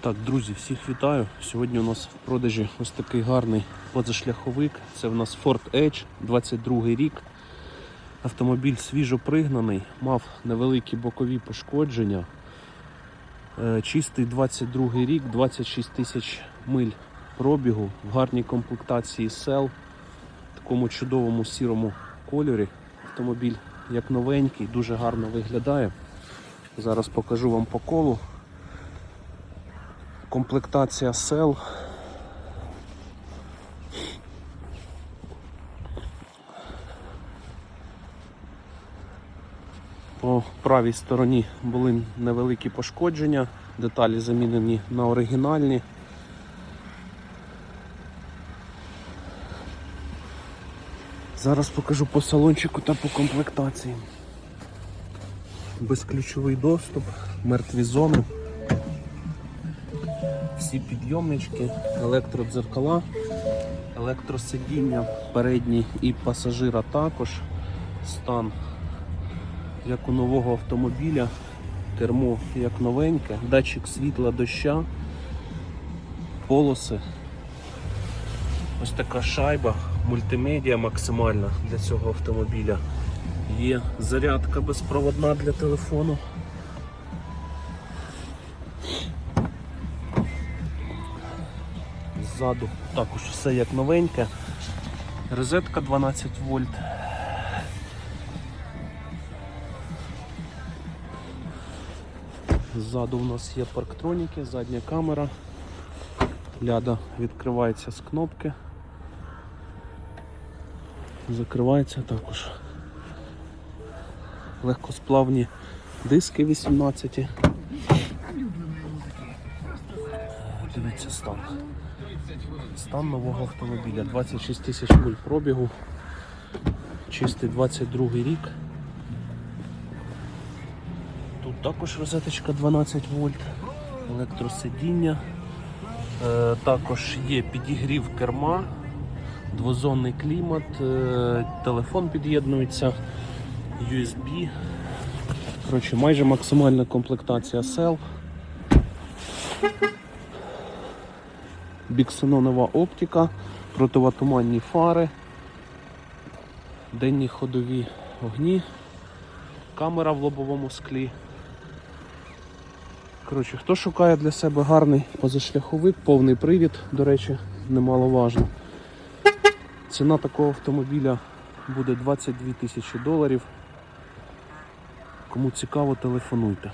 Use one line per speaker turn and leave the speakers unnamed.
Так, друзі, всіх вітаю. Сьогодні у нас в продажі ось такий гарний позашляховик. Це в нас Ford Edge, 22 рік. Автомобіль свіжо пригнаний, мав невеликі бокові пошкодження. Е, Чистий 22 рік, 26 тисяч миль пробігу, в гарній комплектації сел, в такому чудовому сірому кольорі. Автомобіль як новенький, дуже гарно виглядає. Зараз покажу вам по колу. Комплектація сел. По правій стороні були невеликі пошкодження, деталі замінені на оригінальні. Зараз покажу по салончику та по комплектації. Безключовий доступ, мертві зони всі підйомнички, електродзеркала, електросидіння передній і пасажира також. Стан як у нового автомобіля, кермо як новеньке, датчик світла доща, полоси. Ось така шайба, мультимедіа максимальна для цього автомобіля. Є зарядка безпроводна для телефону. Ззаду також все як новеньке. Розетка 12 вольт. Ззаду у нас є парктроніки, задня камера. Ляда відкривається з кнопки. Закривається також. Легкосплавні диски 18. Дивіться стан. Стан нового автомобіля. 26 тисяч миль пробігу. Чистий 22 рік. Тут також розеточка 12 вольт, електросидіння. Е, також є підігрів керма, двозонний клімат, е, телефон під'єднується, USB. Коротше, майже максимальна комплектація сел. Біксенонова оптика, противотуманні фари, денні ходові огні, камера в лобовому склі. Коротше, хто шукає для себе гарний позашляховик, повний привід, до речі, немаловажно. Ціна такого автомобіля буде 22 тисячі доларів. Кому цікаво, телефонуйте.